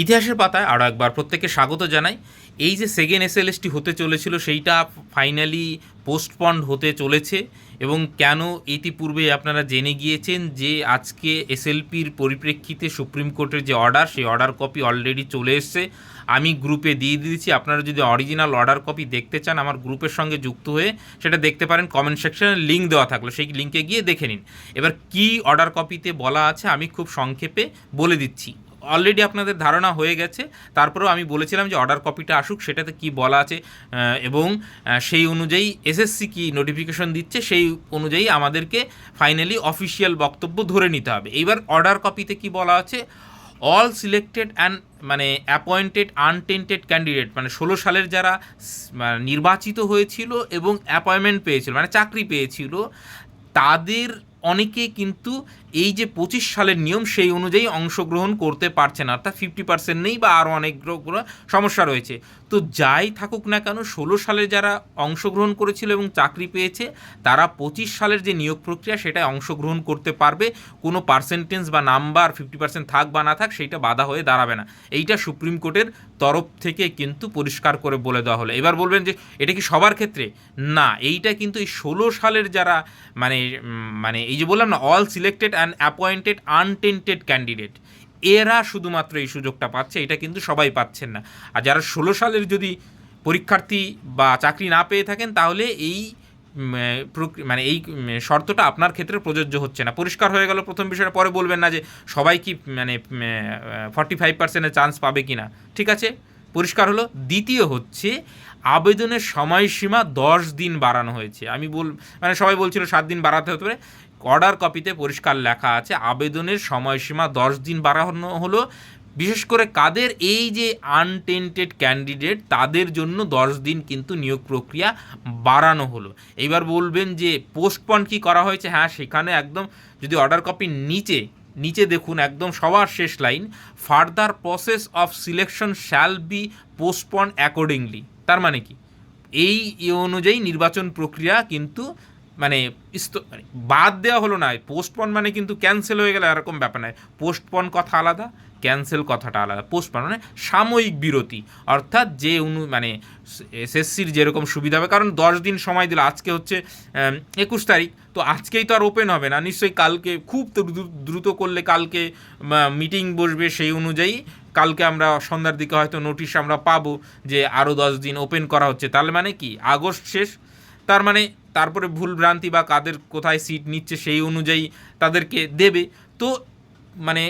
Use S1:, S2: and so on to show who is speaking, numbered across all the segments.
S1: ইতিহাসের পাতায় আরও একবার প্রত্যেককে স্বাগত জানাই। এই যে সেকেন্ড এস এসএলএসটি হতে চলেছিল, সেইটা ফাইনালি পোস্টপন্ড হতে চলেছে এবং কেন ইতিপূর্বে আপনারা জেনে গিয়েছেন যে আজকে এসএলপির পরিপ্রেক্ষিতে সুপ্রিম কোর্টের যে অর্ডার সেই অর্ডার কপি অলরেডি চলে এসছে। আমি গ্রুপে দিয়ে দিয়েছি, আপনারা যদি অরিজিনাল অর্ডার কপি দেখতে চান, আমার গ্রুপের সঙ্গে যুক্ত হয়ে সেটা দেখতে পারেন কমেন্ট সেকশনে লিঙ্ক দেওয়া থাকল, সেই লিঙ্কে গিয়ে দেখে নিন। এবার কি অর্ডার কপিতে বলা আছে, আমি খুব সংক্ষেপে বলে দিচ্ছি। অলরেডি আপনাদের ধারণা হয়ে গেছে। তারপরেও আমি বলেছিলাম যে অর্ডার কপিটা আসুক, সেটাতে কি বলা আছে এবং সেই অনুযায়ী এসএসসি কি নোটিফিকেশন দিচ্ছে, সেই অনুযায়ী আমাদেরকে ফাইনালি অফিসিয়াল বক্তব্য ধরে নিতে হবে। এইবার অর্ডার কপিতে কি বলা আছে? অল সিলেক্টেড অ্যান্ড মানে অ্যাপয়েন্টেড আনটেন্টেড ক্যান্ডিডেট মানে ষোলো সালের যারা নির্বাচিত হয়েছিল এবং অ্যাপয়েন্টমেন্ট পেয়েছিল মানে চাকরি পেয়েছিল, তাদের অনেকে কিন্তু এই যে পঁচিশ সালের নিয়ম, সেই অনুযায়ী অংশগ্রহণ করতে পারছে না। অর্থাৎ ফিফটি পার্সেন্ট নেই বা আরও অনেক সমস্যা রয়েছে। তো যাই থাকুক না কেন, ষোলো সালে যারা অংশগ্রহণ করেছিল এবং চাকরি পেয়েছে, তারা পঁচিশ সালের যে নিয়োগ প্রক্রিয়া, সেটায় অংশগ্রহণ করতে পারবে। কোনো পার্সেন্টেজ বা নাম্বার ফিফটি পার্সেন্ট থাক বা না থাক সেইটা বাধা হয়ে দাঁড়াবে না। এইটা সুপ্রিম কোর্টের তরফ থেকে কিন্তু পরিষ্কার করে বলে দেওয়া হলো। এবার বলবেন যে, এটা কি সবার ক্ষেত্রে? না, এইটা কিন্তু এই ষোলো সালের যারা মানে মানে এই যে বললাম না all selected and appointed untainted candidate এরা শুধুমাত্র এই সুযোগটা পাচ্ছে, এটা কিন্তু সবাই পাচ্ছেন না। আর যারা ষোলো সালের যদি পরীক্ষার্থী বা চাকরি না পেয়ে থাকেন, তাহলে এই মানে এই শর্তটা আপনার ক্ষেত্রে প্রযোজ্য হচ্ছে না। পরিষ্কার হয়ে গেল প্রথম বিষয়টা, পরে বলবেন না যে সবাই কি মানে ফর্টি ফাইভ পার্সেন্টের চান্স পাবে কি না ঠিক আছে? পরিষ্কার হলো। দ্বিতীয় হচ্ছে, আবেদনের সময়সীমা দশ দিন বাড়ানো হয়েছে। আমি বল মানে সবাই বলছিল সাত দিন বাড়াতে হতে পারে। অর্ডার কপিতে পরিষ্কার লেখা আছে, আবেদনের সময়সীমা দশ দিন বাড়ানো হলো। বিশেষ করে কাদের এই যে আনটেন্টেড ক্যান্ডিডেট তাদের জন্য দশ দিন কিন্তু নিয়োগ প্রক্রিয়া বাড়ানো হলো। এইবার বলবেন যে পোস্টপন কি করা হয়েছে? হ্যাঁ সেখানে একদম যদি অর্ডার কপির নিচে নিচে দেখুন একদম সবার শেষ line further process of selection shall be postpone accordingly তার মানে কি? এই অনুযায়ী নির্বাচন প্রক্রিয়া কিন্তু মানে মানে বাদ দেওয়া হলো না পোস্টপন মানে কিন্তু ক্যান্সেল হয়ে গেলে, এরকম ব্যাপার নয়। পোস্টপন কথা আলাদা ক্যান্সেল কথাটা আলাদা। পোস্টপন মানে সাময়িক বিরতি। অর্থাৎ যে অনু মানে এসএসসির যেরকম সুবিধা হবে, কারণ দশ দিন সময় দিল। আজকে হচ্ছে একুশ তারিখ। তো আজকেই তো আর ওপেন হবে না। নিশ্চয়ই কালকে খুব দ্রুত করলে কালকে মিটিং বসবে সেই অনুযায়ী। কালকে আমরা সন্ধ্যার দিকে হয়তো নোটিশ আমরা পাবো যে আরও দশ দিন ওপেন করা হচ্ছে। তাহলে মানে কি? আগস্ট শেষ। তার মানে তারপরে ভুল ভ্রান্তি বা কাদের কোথায় সিট নিচ্ছে সেই অনুযায়ী তাদেরকে দেবে। তো মানে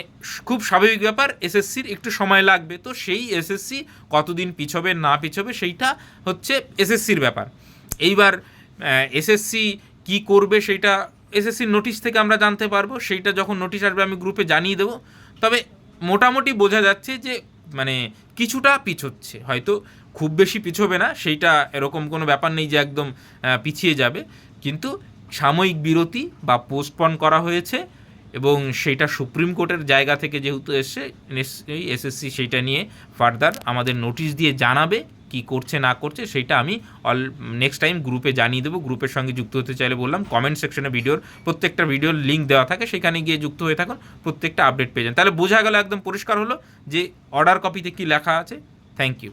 S1: খুব স্বাভাবিক ব্যাপার এসএসসির একটু সময় লাগবে। তো সেই এসএসসি কতদিন পিছবে, না পিছবে সেইটা হচ্ছে এসএসসির ব্যাপার। এইবার এসএসসি কি করবে সেইটা এসএসসির নোটিশ থেকে আমরা জানতে পারব। সেইটা যখন নোটিশ আসবে আমি গ্রুপে জানিয়ে দেবো। তবে মোটামুটি বোঝা যাচ্ছে যে মানে কিছুটা পিছোচ্ছে। হয়তো খুব বেশি পিছবে না, সেইটা এরকম কোনো ব্যাপার নেই যে একদম পিছিয়ে যাবে। কিন্তু সাময়িক বিরতি বা পোস্টপন করা হয়েছে এবং সেইটা সুপ্রিম কোর্টের জায়গা থেকে যেহেতু এসছে, নিশ্চয়ই এসএসসি সেইটা নিয়ে ফার্দার আমাদের নোটিশ দিয়ে জানাবে কি করছে, না করছে, সেইটা আমি অল নেক্সট টাইম গ্রুপে জানিয়ে দেবো। গ্রুপের সঙ্গে যুক্ত হতে চাইলে বললাম কমেন্ট সেকশনে ভিডিওর প্রত্যেকটা ভিডিওর লিঙ্ক দেওয়া থাকে, সেখানে গিয়ে যুক্ত হয়ে থাকুন, প্রত্যেকটা আপডেট পেয়ে যান। তাহলে বোঝা গেল, একদম পরিষ্কার হলো যে অর্ডার কপিতে কি লেখা আছে। Thank you